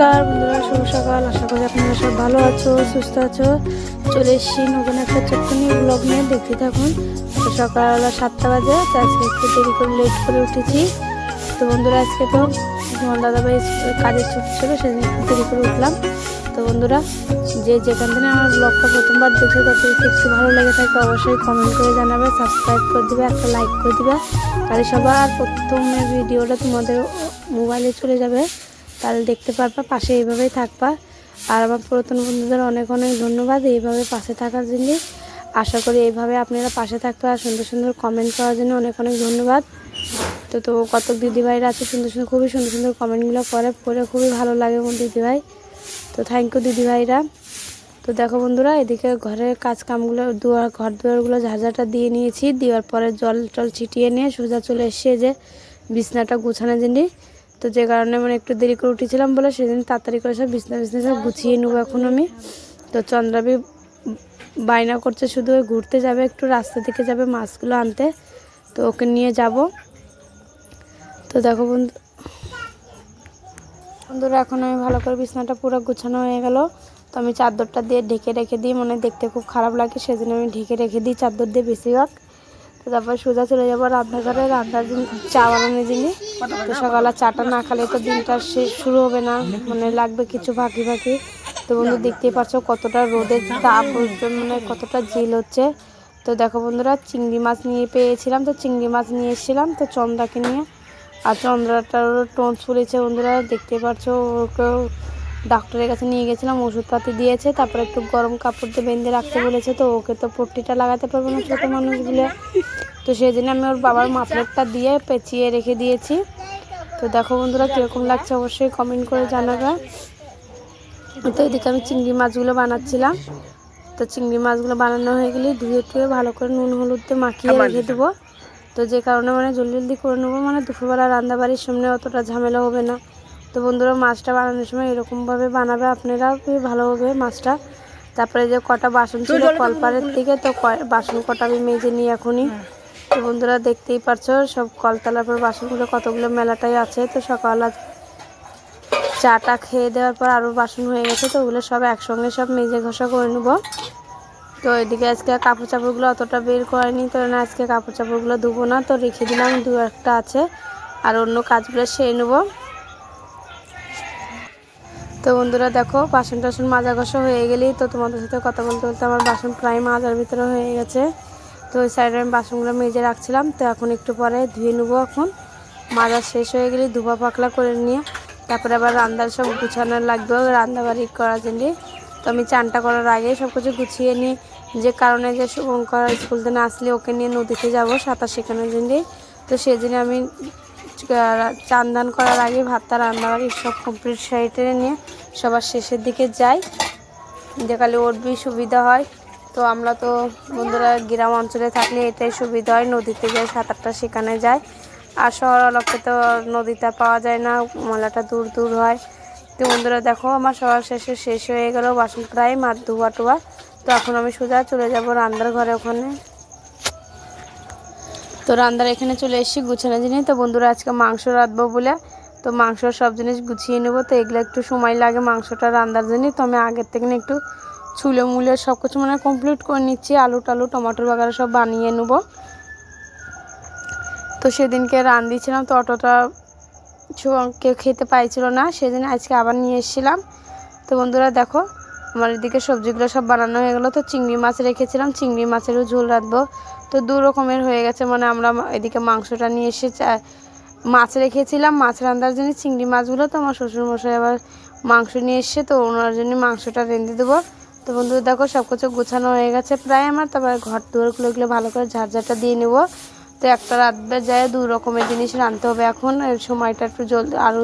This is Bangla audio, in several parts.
নমস্কার বন্ধুরা, শুভ সকাল। আশা করি আপনারা সব ভালো আছো, সুস্থ আছো। চলে এসেছি নতুন একটা চট্টনি ব্লগ নিয়ে, দেখতে থাকুন। সকালবেলা সাতটা বাজে, তো আজকে একটু দেরি করে লেট করে উঠেছি। তো বন্ধুরা, আজকে তো তোমার দাদাভাই কাজের ছুটি ছিল সেদিন একটু দেরি করে উঠলাম। তো বন্ধুরা, যে যেখান থেকে আমার ব্লগটা প্রথমবার দেখছ তাদেরকে একটু ভালো লেগে থাকে, অবশ্যই কমেন্ট করে জানাবে সাবস্ক্রাইব করে দিবে, একটা লাইক করে দিবে। তাহলে সবার প্রথমে ভিডিওটা তোমাদের মোবাইলে চলে যাবে। তাহলে দেখতে পারবা, পাশে এইভাবেই থাকবা। আর আমার পুরাতন বন্ধুদের অনেক অনেক ধন্যবাদ এইভাবে পাশে থাকার জন্য। আশা করি এইভাবে আপনারা পাশে থাকতে আর সুন্দর সুন্দর কমেন্ট করার জন্য অনেক অনেক ধন্যবাদ। তো তো কত দিদিভাইরা আছে, সুন্দর সুন্দর, খুবই সুন্দর সুন্দর কমেন্টগুলো করে, পড়ে খুবই ভালো লাগে আমার দিদিভাই। তো থ্যাংক ইউ দিদিভাইরা। তো দেখো বন্ধুরা, এদিকে ঘরের কাজ কামগুলো দুয়ার, ঘর দুয়ারগুলো ঝাঁঝাটা দিয়ে নিয়েছি। দেওয়ার পরে জল টল ছিটিয়ে নিয়ে সোজা চলে এসে যে বিছনাটা গুছানোর জন্য। তো যে কারণে মানে একটু দেরি করে উঠেছিলাম বলে সেদিন তাড়াতাড়ি করে সব বিছনা বিছনা সব গুছিয়ে নেব এখন আমি। তো চন্দ্রাবি বায়না করছে শুধু ঘুরতে যাবে, একটু রাস্তা থেকে যাবে মাছগুলো আনতে। তো ওকে নিয়ে যাব। তো দেখো বন্ধু, বন্ধুরা, এখন আমি ভালো করে বিছনাটা পুরো গুছানো হয়ে গেল। তো আমি চাদরটা দিয়ে ঢেকে রেখে দিই, মনে দেখতে খুব খারাপ লাগে, সেজন্য আমি ঢেকে রেখে দিই চাদর দিয়ে বেশিরভাগ। তো তারপর সোজা চলে যাব রান্নাঘরে, রান্নার চা বানানোর জিনিস তো সকালে চাটা না খালে তো দিনটা শেষ শুরু হবে না মানে লাগবে কিছু ফাঁকি ফাঁকি তো বন্ধু দেখতেই পাচ্ছ কতটা রোদের তাপ মানে কতটা জিল হচ্ছে। তো দেখো বন্ধুরা, চিংড়ি মাছ নিয়ে পেয়েছিলাম, তো চিংড়ি মাছ নিয়ে এসেছিলাম, তো চন্দ্রাকে নিয়ে। আর চন্দ্রাটার টোন ফুলেছে বন্ধুরা, দেখতে পাচ্ছ ওকে ডাক্তারের কাছে নিয়ে গেছিলাম ওষুধপাতি দিয়েছে তারপরে একটু গরম কাপড় দিয়ে বেঁধে রাখতে বলেছে তো ওকে তো পট্টিটা লাগাতে পারব না ছোটো মানুষগুলো। তো সেই জন্য আমি ওর বাবার মাফলেটটা দিয়ে পেঁচিয়ে রেখে দিয়েছি। তো দেখো বন্ধুরা কীরকম লাগছে অবশ্যই কমেন্ট করে জানাবে। তো এদিকে আমি চিংড়ি মাছগুলো বানাচ্ছিলাম। তো চিংড়ি মাছগুলো বানানো হয়ে গেলে ধুয়ে টুয়ে ভালো করে নুন হলুদ দিয়ে মাখিয়ে রেখে দেবো। তো যে কারণে মানে জলদি জলদি করে নেব মানে দুপুরবেলা রান্নাবাড়ির সামনে অতটা ঝামেলা হবে না। তো বন্ধুরা মাছটা বানানোর সময় এরকমভাবে বানাবে আপনারা ভালো হবে মাছটা। তারপরে যে কটা বাসন ছিল কলপারের থেকে তো বাসন কটা আমি মেজে নিই এখনই। তো বন্ধুরা দেখতেই পারছ সব কলতলার পর বাসনগুলো কতগুলো মেলাটাই আছে। তো সকাল চাটা খেয়ে দেওয়ার পর আরও বাসন হয়ে গেছে তো ওগুলো সব একসঙ্গে সব মেজে ঘষা করে নেব। তো এদিকে আজকে কাপড় চাপড়গুলো অতটা বের করেনি তো না আজকে কাপড় চাপড়গুলো ধুবো না তো রেখে দিলাম দু একটা আছে। আর অন্য কাজগুলো সেরে নেব। তো বন্ধুরা দেখো বাসন টাসন মাজা ঘষা হয়ে গেলেই তো তোমাদের সাথে কথা বলতে বলতে আমার বাসন প্রায় মাজার ভিতরে হয়ে গেছে। তো ওই সাইডে আমি বাসনগুলো মেজে রাখছিলাম, তো এখন একটু পরে ধুয়ে নেব এখন। মাজা শেষ হয়ে গেলে ধোপা পাকলা করে নিয়ে, তারপরে আবার রান্নার সব গুছানো লাগবে রান্না বাড়ি করার জন্য। তো আমি চানটা করার আগে সব কিছু গুছিয়ে নিই, যে কারণে যে শুভঙ্কর স্কুল থেকে আসলে ওকে নিয়ে নদীতে যাব সাঁতার শেখানোর জন্যে। তো জন্য আমি চান দান করার আগে ভাতটা রান্নাবাড়ি সব কমপ্লিট সাইডে নিয়ে সবার শেষের দিকে যাই। যেকালে উঠবি সুবিধা হয়। তো আমরা তো বন্ধুরা গ্রাম অঞ্চলে থাকলে এটাই সুবিধা হয়, নদীতে যাই সাঁতারটা সেখানে যায় আর শহর অলক্ষে তো নদীটা পাওয়া যায় না, মলাটা দূর দূর হয়। তো বন্ধুরা দেখো, আমার সবার শেষে শেষ হয়ে গেল বাসন প্রায় মাছ ধোয়া টোয়া। তো এখন আমি সোজা চলে যাব রান্নার ঘরে ওখানে। তো রান্নার এখানে চলে এসেছি গুছানো জিনিস। তো বন্ধুরা, আজকে মাংস রাঁধবো বলে। তো মাংস সব জিনিস গুছিয়ে নেব। তো এগুলো একটু সময় লাগে মাংসটা রান্নার জন্য। তো আমি আগের থেকে একটু ছুলে মুলে সব কিছু মানে কমপ্লিট করে নিচ্ছি। আলু টালু টমাটোর বাগারে সব বানিয়ে নেব। তো সেদিনকে রান দিয়েছিলাম তো অতটা ছো- কেউ খেতে পাইছিল না। সেদিন আজকে আবার নিয়ে এসেছিলাম। তো বন্ধুরা, দেখো আমার এদিকে সবজিগুলো সব বানানো হয়ে গেলো। তো চিংড়ি মাছ রেখেছিলাম, চিংড়ি মাছেরও ঝোল রাখব তো দু রকমের হয়ে গেছে মানে আমরা এদিকে মাংসটা নিয়ে এসে মাছ রেখেছিলাম। মাছ রান্নার জন্য চিংড়ি মাছগুলো তো আমার শ্বশুরমশাই আবার মাংস নিয়ে এসছে, তো ওনার জন্য মাংসটা রেঁধে দেবো। তো বন্ধুরা, দেখো সব কিছু গোছানো হয়ে গেছে প্রায় আমার, তারপর ঘর দুয়ারগুলো এগুলো ভালো করে ঝাড়ঝাড়টা দিয়ে নেব। তো একটা রাতবে যায়, দু রকমের জিনিস রাঁধতে হবে এখন সময়টা একটু জলদি আরও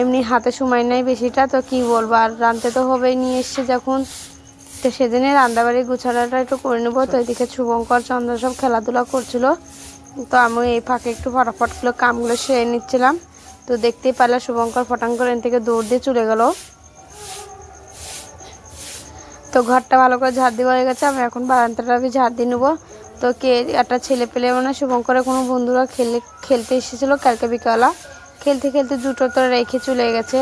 এমনি হাতে সময় নেই বেশিটা, তো কি বলব? আর রাঁধতে তো হবেই, নিয়ে এসছে যখন। তো সেদিনে রান্নাবাড়ি গুছানোটা একটু করে নেব। তো এদিকে শুভঙ্কর চন্দ্র সব খেলাধুলা করছিল। তো আমি এই ফাঁকে একটু ফটাফটগুলো কামগুলো সেরে নিচ্ছিলাম। তো দেখতেই পারলে শুভঙ্কর ফটাং করে থেকে দৌড় দিয়ে চলে গেল। তো ঘরটা ভালো করে ঝাড় দেওয়া হয়ে গেছে, আমি এখন বারান্দাটা আমি ঝাড় দিয়ে নেব। তো কে, একটা ছেলে পেলে মানে শুভঙ্করের কোনো বন্ধুরা খেলে, খেলতে এসেছিল কালকে বিকালা খেলতে খেলতে জুটো তো রেখে চলে গেছে।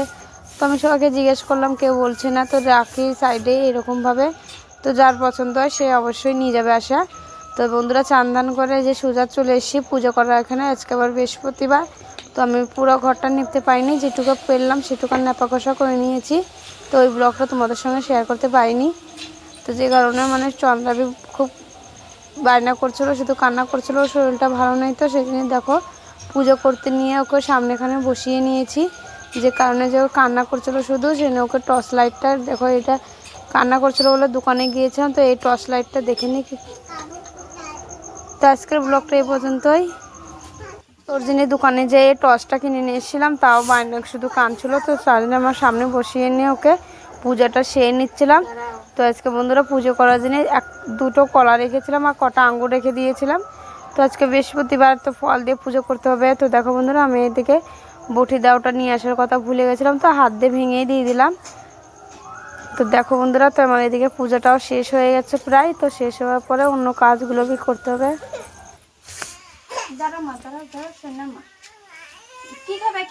তো আমি সবাইকে জিজ্ঞেস করলাম, কেউ বলছে না, তো রাখি সাইডে এরকমভাবে তো যার পছন্দ হয় সে অবশ্যই নিয়ে যাবে আসা তো বন্ধুরা চান্দান করে যে সোজা চলে এসেছি, পুজো করার এখানে। আজকে আবার বৃহস্পতিবার, তো আমি পুরো ঘরটা নিতে পারিনি। যেটুকু পেলাম সেটুকু নেপা কষা করে নিয়েছি। তো ওই ব্লগটা তোমাদের সঙ্গে শেয়ার করতে পারিনি। তো যে কারণে মানে চন্দ্রাবি খুব বায়না করছিল, শুধু কান্না করছিল, শরীরটা ভালো নেই তো জন্য দেখো পুজো করতে নিয়ে ওকে সামনেখানে বসিয়ে নিয়েছি। যে কারণে যে ও কান্না করছিল শুধু জন্য ওকে টর্চ লাইটটা, দেখো এটা কান্না করছিল বলে দোকানে গিয়েছিলাম, তো এই টর্চ লাইটটা দেখে নি তো আজকের ব্লগটা এই পর্যন্তই। তোর জন্য দোকানে যেয়ে টর্চটা কিনে নিয়ে এসেছিলাম, তাও বায়না শুধু কানছিল তো জন্য আমার সামনে বসিয়ে নিয়ে ওকে পূজাটা সেরে নিচ্ছিলাম। তো আজকে বন্ধুরা পুজো করার জন্য এক, দুটো কলা রেখেছিলাম আর কটা আঙ্গুর রেখে দিয়েছিলাম। তো আজকে বৃহস্পতিবার, তো ফল দিয়ে পুজো করতে হবে। তো দেখো বন্ধুরা, আমি এদিকে বটি দাওটা নিয়ে আসার কথা ভুলে গেছিলাম, তো হাত দিয়ে ভেঙেই দিয়ে দিলাম। তো দেখো বন্ধুরা, তো আমার এদিকে পুজোটাও শেষ হয়ে গেছে প্রায়, তো শেষ হওয়ার পরে অন্য কাজগুলো কি করতে হবে? কি খাবে?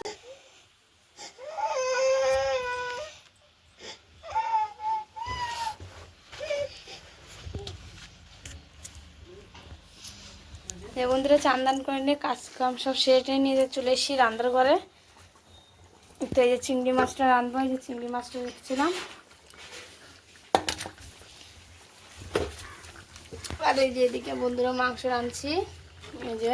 দান চান্দান করে নিয়ে কাজকাম সব সেরে নিয়ে চলে এসেছি রান্নার ঘরে। তো এই যে চিংড়ি মাছটা রাঁধবো, এই যে চিংড়ি মাছটা দেখছিলাম আর এই যে এদিকে বন্ধুরা মাংস রাঁধছি, এই যে।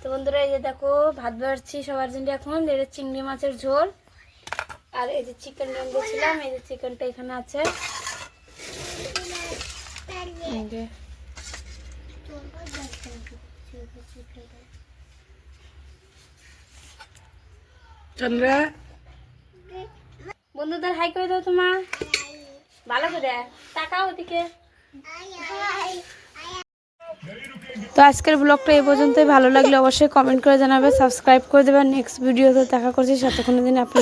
তো বন্ধুরা এই যে দেখো ভাত বাড়ছি সবার জন্য এখন। এটা চিংড়ি মাছের ঝোল। আর এই যে চিকেন রেঁধেছিলাম এই যে চিকেনটা এখানে আছে। চন্দ্রা? বন্ধুদের হাই করে দাও তোমার। ভালো করে। তাকাও ওদিকে। তো আজকের ব্লগটা এই পর্যন্তই। ভালো লাগলে অবশ্যই কমেন্ট করে জানাবে সাবস্ক্রাইব করে দেবে। নেক্সট ভিডিওতে দেখা করছি। সাতক্ষণের দিন আপনি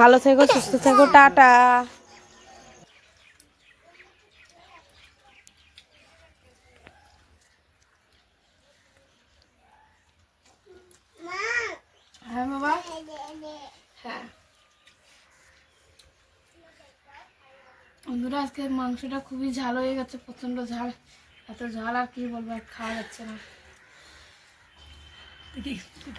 ভালো থেকো, সুস্থ থেকো। টাটা। হ্যাঁ হ্যাঁ। বন্ধুরা আজকে মাংসটা খুবই ঝাল হয়ে গেছে, প্রচণ্ড ঝাল। এত ঝাল আর কি বলব খাওয়া যাচ্ছে না। দেখি